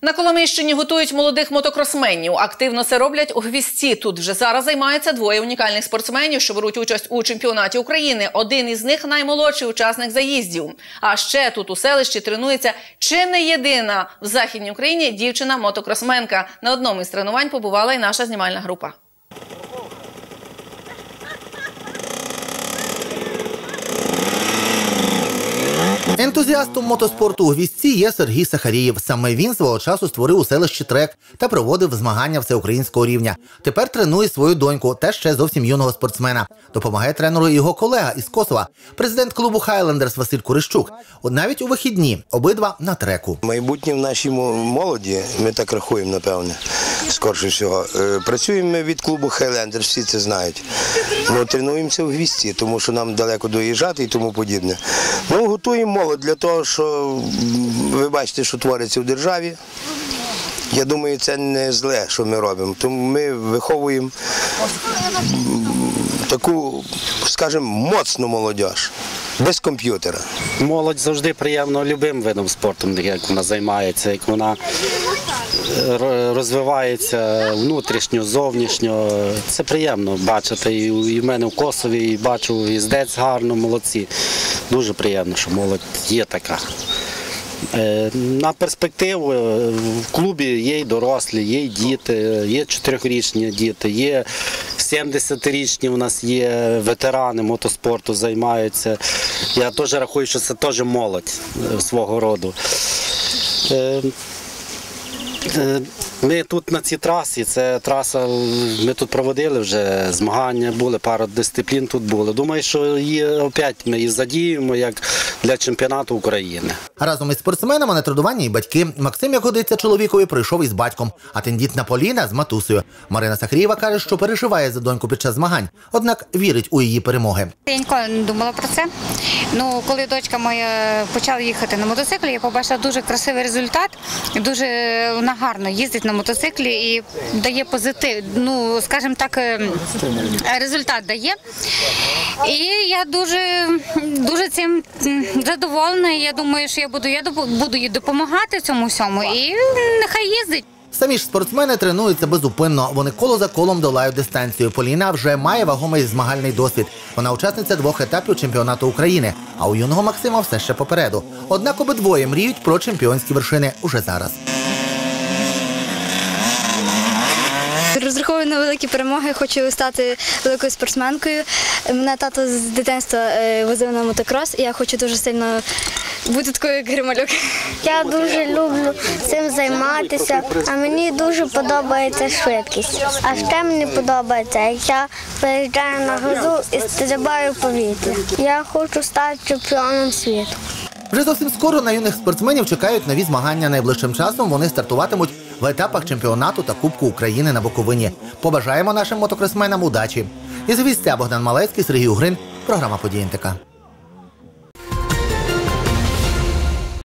На Коломийщині готують молодих мотокросменів. Активно це роблять у гвісті. Тут вже зараз займаються двоє унікальних спортсменів, що беруть участь у чемпіонаті України. Один із них наймолодший учасник заїздів. А ще тут у селищі тренується чи не єдина в західній Україні дівчина-мотокросменка. На одному із тренувань побувала і наша знімальна група. Ентузіастом мотоспорту у гвіздці є Сергій Сахарієв. Саме він свого часу створив у селищі трек та проводив змагання всеукраїнського рівня. Тепер тренує свою доньку, теж ще зовсім юного спортсмена. Допомагає тренеру його колега із Косова, президент клубу Хайлендерс Василь Курищук. От навіть у вихідні обидва на треку. Майбутнє в нашій молоді, ми так рахуємо, напевне, скорше всього. Е, Працюємо ми від клубу Хайлендер, всі це знають. Ну, тренуємося в гвісті, тому що нам далеко доїжджати і тому подібне. Ну, готуємо молодь для того, що ви бачите, що твориться в державі. Я думаю, це не зле, що ми робимо. Тому ми виховуємо таку, скажімо, моцну молодь, без комп'ютера. Молодь завжди приємно любим видом спорту, як вона займається, як вона розвивається внутрішньо, зовнішньо. Це приємно бачити. І в мене в Косові, і бачу їздець гарно, молодці. Дуже приємно, що молодь є така. Е, На перспективу е, в клубі є й дорослі, є й діти, є чотирьохрічні діти, є 70-річні у нас є ветерани мотоспорту, займаються. Я теж рахую, що це теж молодь е, свого роду. Е, Ми тут на цій трасі, це траса, ми тут проводили вже змагання, були пара дисциплін тут були. Думаю, що її опять ми її задіємо як для чемпіонату України. Разом із спортсменами на тренування і батьки. Максим, як годиться чоловікові, прийшов із батьком, а тендітна Поліна з матусею. Марина Сахарієва каже, що переживає за доньку під час змагань, однак вірить у її перемоги. Я ніколи не думала про це. Ну, коли дочка моя почала їхати на мотоциклі, я побачила дуже красивий результат. Дуже вона гарно їздить на мотоциклі і дає позитив. Ну, скажімо так, е, результат дає. І я дуже, дуже цим задоволена. Я думаю, що я буду, я буду їй допомагати цьому всьому. І нехай їздить. Самі ж спортсмени тренуються безупинно. Вони коло за колом долають дистанцію. Поліна вже має вагомий змагальний досвід. Вона учасниця двох етапів чемпіонату України. А у юного Максима все ще попереду. Однак обидвоє мріють про чемпіонські вершини уже зараз. Розраховую на великі перемоги, хочу стати великою спортсменкою. Мене тато з дитинства е, возив на мотокрос, і я хочу дуже сильно бути такою, як Грималюк. Я дуже люблю цим займатися, а мені дуже подобається швидкість. А ще мені подобається, як я виїжджаю на газу і стрибаю повітря. Я хочу стати чемпіоном світу. Вже зовсім скоро на юних спортсменів чекають нові змагання. Найближчим часом вони стартуватимуть в етапах чемпіонату та Кубку України на Буковині. Побажаємо нашим мотокресменам удачі. Із вістя Богдан Малецький, Сергій Угрин, програма «Події НТК».